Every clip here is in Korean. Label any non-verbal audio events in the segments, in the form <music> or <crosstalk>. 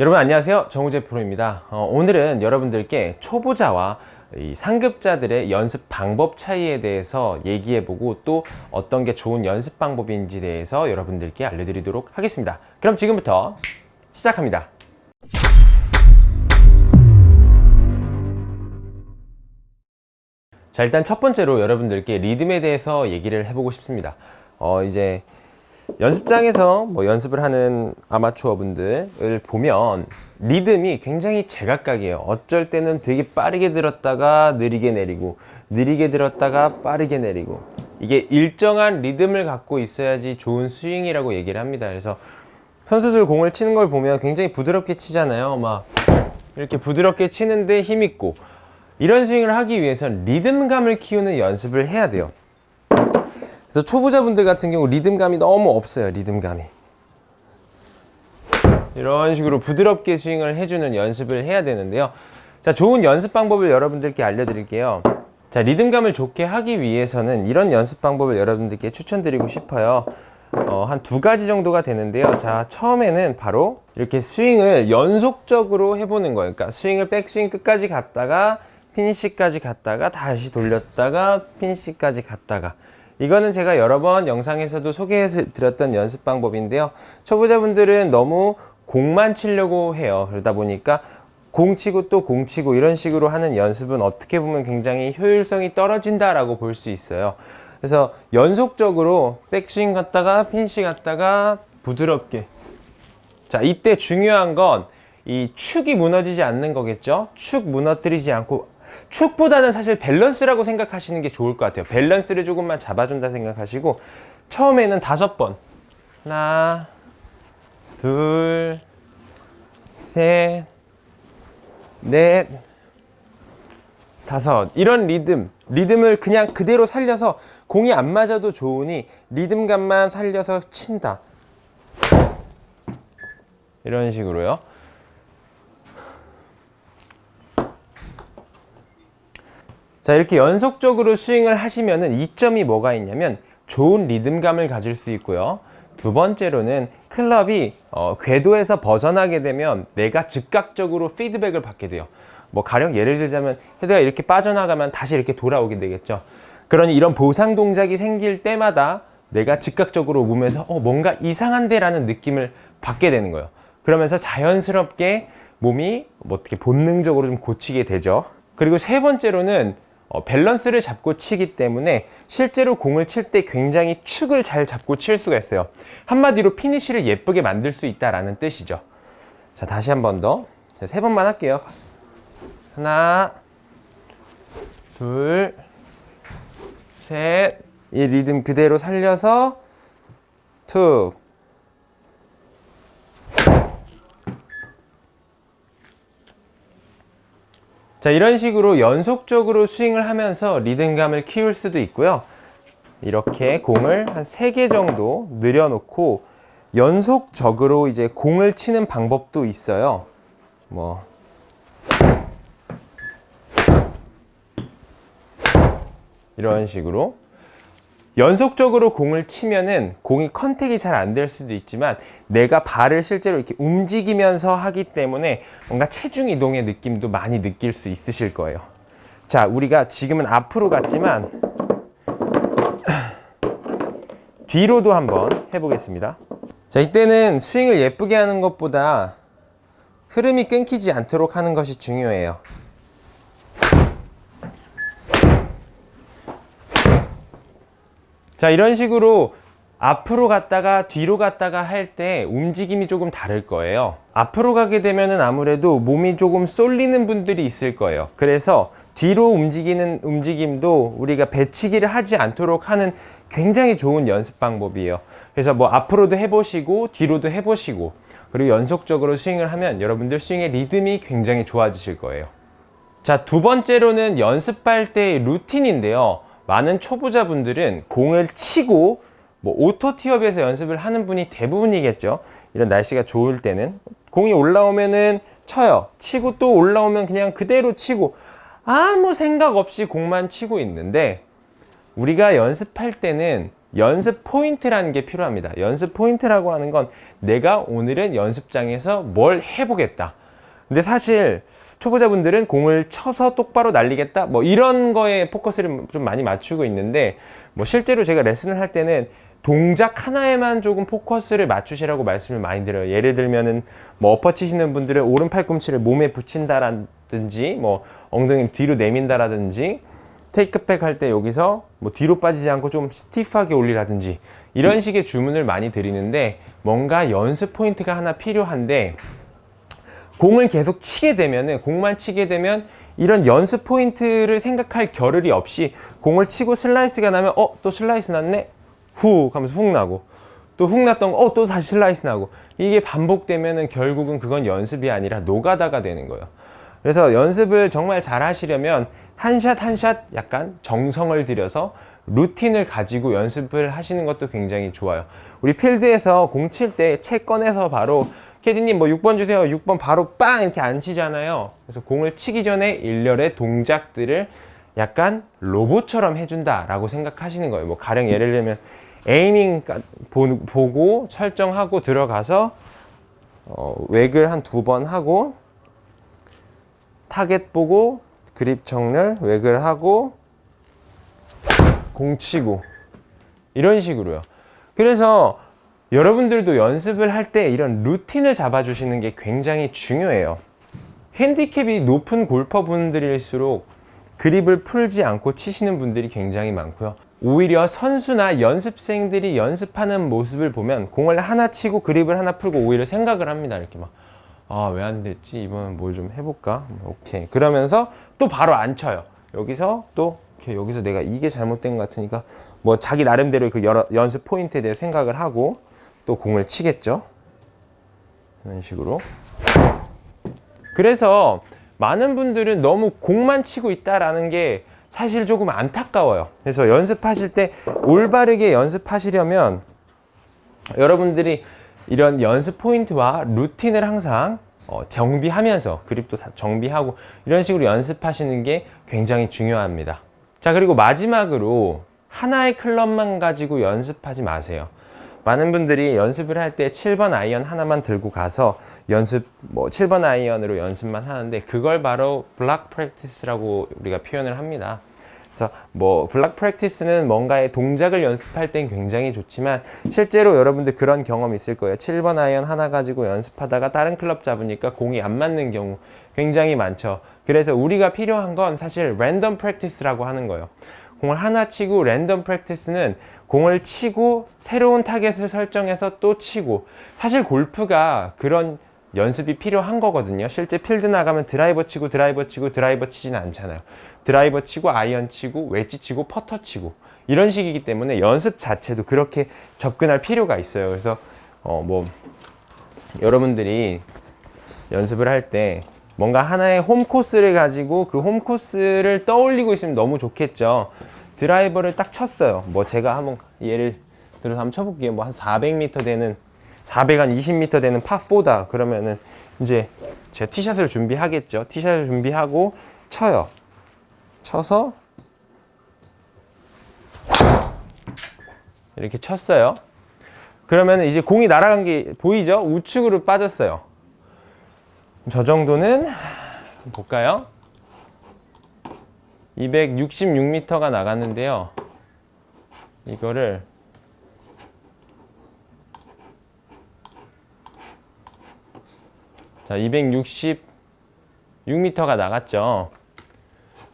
여러분 안녕하세요. 정우재 프로입니다. 어, 오늘은 여러분들께 초보자와 이 상급자들의 연습 방법 차이에 대해서 얘기해보고 또 어떤 게 좋은 연습 방법인지 대해서 여러분들께 알려드리도록 하겠습니다. 그럼 지금부터 시작합니다. 자 일단 첫 번째로 여러분들께 리듬에 대해서 얘기를 해보고 싶습니다. 어 이제 연습장에서 뭐 연습을 하는 아마추어 분들을 보면 리듬이 굉장히 제각각이에요. 어쩔 때는 되게 빠르게 들었다가 느리게 내리고, 느리게 들었다가 빠르게 내리고. 이게 일정한 리듬을 갖고 있어야지 좋은 스윙이라고 얘기를 합니다. 그래서 선수들 공을 치는 걸 보면 굉장히 부드럽게 치잖아요. 막 이렇게 부드럽게 치는데 힘있고. 이런 스윙을 하기 위해선 리듬감을 키우는 연습을 해야 돼요. 그래서 초보자분들 같은 경우 리듬감이 너무 없어요. 리듬감이. 이런 식으로 부드럽게 스윙을 해주는 연습을 해야 되는데요. 자, 좋은 연습 방법을 여러분들께 알려드릴게요. 자, 리듬감을 좋게 하기 위해서는 이런 연습 방법을 여러분들께 추천드리고 싶어요. 어, 한 두 가지 정도가 되는데요. 자, 처음에는 바로 이렇게 스윙을 연속적으로 해보는 거예요. 그러니까 스윙을 백스윙 끝까지 갔다가 피니시까지 갔다가 다시 돌렸다가 피니시까지 갔다가 이거는 제가 여러 번 영상에서도 소개해 드렸던 연습 방법인데요. 초보자분들은 너무 공만 치려고 해요. 그러다 보니까 공 치고 또 공 치고 이런 식으로 하는 연습은 어떻게 보면 굉장히 효율성이 떨어진다라고 볼 수 있어요. 그래서 연속적으로 백스윙 갔다가 핀시 갔다가 부드럽게. 자, 이때 중요한 건 이 축이 무너지지 않는 거겠죠? 축 무너뜨리지 않고 축보다는 사실 밸런스라고 생각하시는 게 좋을 것 같아요. 밸런스를 조금만 잡아준다 생각하시고 처음에는 다섯 번 하나 둘 셋 넷 다섯 이런 리듬 리듬을 그냥 그대로 살려서 공이 안 맞아도 좋으니 리듬감만 살려서 친다 이런 식으로요. 자, 이렇게 연속적으로 스윙을 하시면은 이점이 뭐가 있냐면 좋은 리듬감을 가질 수 있고요. 두 번째로는 클럽이 어, 궤도에서 벗어나게 되면 내가 즉각적으로 피드백을 받게 돼요. 뭐 가령 예를 들자면 헤드가 이렇게 빠져나가면 다시 이렇게 돌아오게 되겠죠. 그러니 이런 보상 동작이 생길 때마다 내가 즉각적으로 몸에서 어, 뭔가 이상한데 라는 느낌을 받게 되는 거예요. 그러면서 자연스럽게 몸이 뭐 어떻게 본능적으로 좀 고치게 되죠. 그리고 세 번째로는 어, 밸런스를 잡고 치기 때문에 실제로 공을 칠 때 굉장히 축을 잘 잡고 칠 수가 있어요. 한마디로 피니쉬를 예쁘게 만들 수 있다라는 뜻이죠. 자, 다시 한 번 더. 자, 세 번만 할게요. 하나, 둘, 셋. 이 리듬 그대로 살려서 툭. 자, 이런 식으로 연속적으로 스윙을 하면서 리듬감을 키울 수도 있고요. 이렇게 공을 한세개 정도 늘여놓고 연속적으로 이제 공을 치는 방법도 있어요. 뭐. 이런 식으로. 연속적으로 공을 치면은 공이 컨택이 잘 안 될 수도 있지만 내가 발을 실제로 이렇게 움직이면서 하기 때문에 뭔가 체중 이동의 느낌도 많이 느낄 수 있으실 거예요. 자, 우리가 지금은 앞으로 갔지만 <clears throat> 뒤로도 한번 해보겠습니다. 자, 이때는 스윙을 예쁘게 하는 것보다 흐름이 끊기지 않도록 하는 것이 중요해요. 자, 이런 식으로 앞으로 갔다가 뒤로 갔다가 할 때 움직임이 조금 다를 거예요. 앞으로 가게 되면은 아무래도 몸이 조금 쏠리는 분들이 있을 거예요. 그래서 뒤로 움직이는 움직임도 우리가 배치기를 하지 않도록 하는 굉장히 좋은 연습 방법이에요. 그래서 뭐 앞으로도 해보시고 뒤로도 해보시고 그리고 연속적으로 스윙을 하면 여러분들 스윙의 리듬이 굉장히 좋아지실 거예요. 자, 두 번째로는 연습할 때의 루틴인데요. 많은 초보자분들은 공을 치고 뭐 오토 티업에서 연습을 하는 분이 대부분이겠죠. 이런 날씨가 좋을 때는 공이 올라오면은 쳐요. 치고 또 올라오면 그냥 그대로 치고 아무 생각 없이 공만 치고 있는데 우리가 연습할 때는 연습 포인트라는 게 필요합니다. 연습 포인트라고 하는 건 내가 오늘은 연습장에서 뭘 해보겠다. 근데 사실 초보자분들은 공을 쳐서 똑바로 날리겠다 뭐 이런 거에 포커스를 좀 많이 맞추고 있는데 뭐 실제로 제가 레슨을 할 때는 동작 하나에만 조금 포커스를 맞추시라고 말씀을 많이 드려요. 예를 들면은 뭐 엎어 치시는 분들은 오른 팔꿈치를 몸에 붙인다라든지 뭐 엉덩이를 뒤로 내민다라든지 테이크백 할 때 여기서 뭐 뒤로 빠지지 않고 좀 스티프하게 올리라든지 이런 식의 주문을 많이 드리는데 뭔가 연습 포인트가 하나 필요한데 공을 계속 치게 되면은 공만 치게 되면 이런 연습 포인트를 생각할 겨를이 없이 공을 치고 슬라이스가 나면 어 또 슬라이스 났네 후 하면서 훅 나고 또 훅 났던 거 어 또 다시 슬라이스 나고 이게 반복되면은 결국은 그건 연습이 아니라 노가다가 되는 거예요. 그래서 연습을 정말 잘 하시려면 한 샷 한 샷 약간 정성을 들여서 루틴을 가지고 연습을 하시는 것도 굉장히 좋아요. 우리 필드에서 공 칠 때 채 꺼내서 바로 캐디님 뭐 6번 주세요. 6번 바로 빵 이렇게 안 치잖아요. 그래서 공을 치기 전에 일렬의 동작들을 약간 로봇처럼 해준다라고 생각하시는 거예요. 뭐 가령 예를 들면 에이밍 보고 설정하고 들어가서 어, 웩을 한 두 번 하고 타겟 보고 그립 정렬 웩을 하고 공 치고 이런 식으로요. 그래서 여러분들도 연습을 할 때 이런 루틴을 잡아주시는 게 굉장히 중요해요. 핸디캡이 높은 골퍼분들일수록 그립을 풀지 않고 치시는 분들이 굉장히 많고요. 오히려 선수나 연습생들이 연습하는 모습을 보면 공을 하나 치고 그립을 하나 풀고 오히려 생각을 합니다. 이렇게 막. 아, 왜 안 됐지? 이번엔 뭘 좀 해볼까? 오케이. 그러면서 또 바로 안 쳐요. 여기서 또, 이렇게 여기서 내가 이게 잘못된 것 같으니까 뭐 자기 나름대로 그 여러, 연습 포인트에 대해 생각을 하고 또 공을 치겠죠. 이런 식으로. 그래서 많은 분들은 너무 공만 치고 있다라는 게 사실 조금 안타까워요. 그래서 연습하실 때 올바르게 연습하시려면 여러분들이 이런 연습 포인트와 루틴을 항상 어, 정비하면서 그립도 다 정비하고 이런 식으로 연습하시는 게 굉장히 중요합니다. 자, 그리고 마지막으로 하나의 클럽만 가지고 연습하지 마세요. 많은 분들이 연습을 할 때 7번 아이언 하나만 들고 가서 연습 뭐 7번 아이언으로 연습만 하는데 그걸 바로 블락 프랙티스라고 우리가 표현을 합니다. 그래서 뭐 블락 프랙티스는 뭔가의 동작을 연습할 땐 굉장히 좋지만 실제로 여러분들 그런 경험 있을 거예요. 7번 아이언 하나 가지고 연습하다가 다른 클럽 잡으니까 공이 안 맞는 경우 굉장히 많죠. 그래서 우리가 필요한 건 사실 랜덤 프랙티스라고 하는 거예요. 공을 하나 치고 랜덤 프랙티스는 공을 치고 새로운 타겟을 설정해서 또 치고 사실 골프가 그런 연습이 필요한 거거든요. 실제 필드 나가면 드라이버 치고 드라이버 치고 드라이버 치진 않잖아요. 드라이버 치고 아이언 치고 웨지 치고 퍼터 치고 이런 식이기 때문에 연습 자체도 그렇게 접근할 필요가 있어요. 그래서 어 뭐 여러분들이 연습을 할때 뭔가 하나의 홈 코스를 가지고 그 홈 코스를 떠올리고 있으면 너무 좋겠죠. 드라이버를 딱 쳤어요. 뭐 제가 한번 예를 들어서 한번 쳐볼게요. 뭐 한 400m 되는 400한 20m 되는 파4다. 그러면은 이제 제가 티샷을 준비하겠죠. 티샷을 준비하고 쳐요. 쳐서 이렇게 쳤어요. 그러면 이제 공이 날아간 게 보이죠? 우측으로 빠졌어요. 저 정도는 볼까요? 266m가 나갔는데요. 이거를 자, 266m가 나갔죠.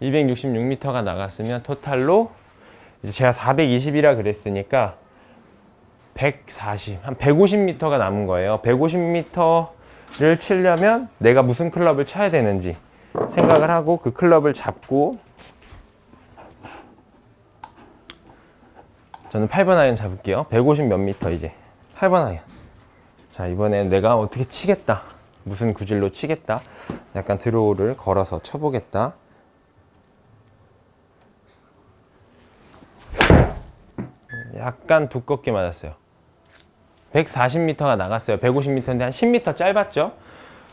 266m가 나갔으면 토탈로 이제 제가 420이라 그랬으니까 140, 한 150m가 남은 거예요. 150m 를 치려면 내가 무슨 클럽을 쳐야 되는지 생각을 하고 그 클럽을 잡고 저는 8번 아이언 잡을게요. 150 몇 미터 이제 8번 아이언. 자 이번엔 내가 어떻게 치겠다. 무슨 구질로 치겠다. 약간 드로우를 걸어서 쳐보겠다. 약간 두껍게 맞았어요. 140m가 나갔어요. 150m인데 한 10m 짧았죠?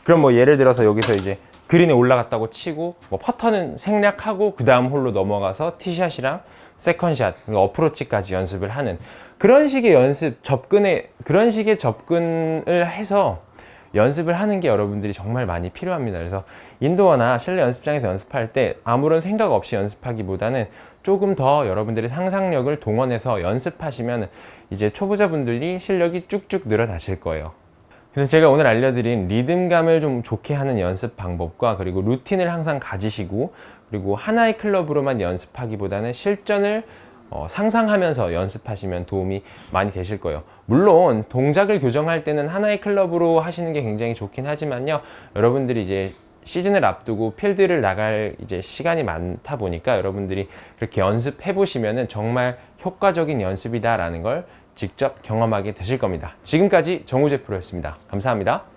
그럼 뭐 예를 들어서 여기서 이제 그린에 올라갔다고 치고 뭐 퍼터는 생략하고 그 다음 홀로 넘어가서 티샷이랑 세컨샷, 어프로치까지 연습을 하는 그런 식의 연습 접근에 그런 식의 접근을 해서 연습을 하는 게 여러분들이 정말 많이 필요합니다. 그래서 인도어나 실내 연습장에서 연습할 때 아무런 생각 없이 연습하기보다는 조금 더 여러분들의 상상력을 동원해서 연습하시면 이제 초보자분들이 실력이 쭉쭉 늘어나실 거예요. 그래서 제가 오늘 알려드린 리듬감을 좀 좋게 하는 연습 방법과 그리고 루틴을 항상 가지시고 그리고 하나의 클럽으로만 연습하기보다는 실전을 어, 상상하면서 연습하시면 도움이 많이 되실 거예요. 물론 동작을 교정할 때는 하나의 클럽으로 하시는 게 굉장히 좋긴 하지만요. 여러분들이 이제 시즌을 앞두고 필드를 나갈 이제 시간이 많다 보니까 여러분들이 그렇게 연습해 보시면은 정말 효과적인 연습이다라는 걸 직접 경험하게 되실 겁니다. 지금까지 정우재 프로였습니다. 감사합니다.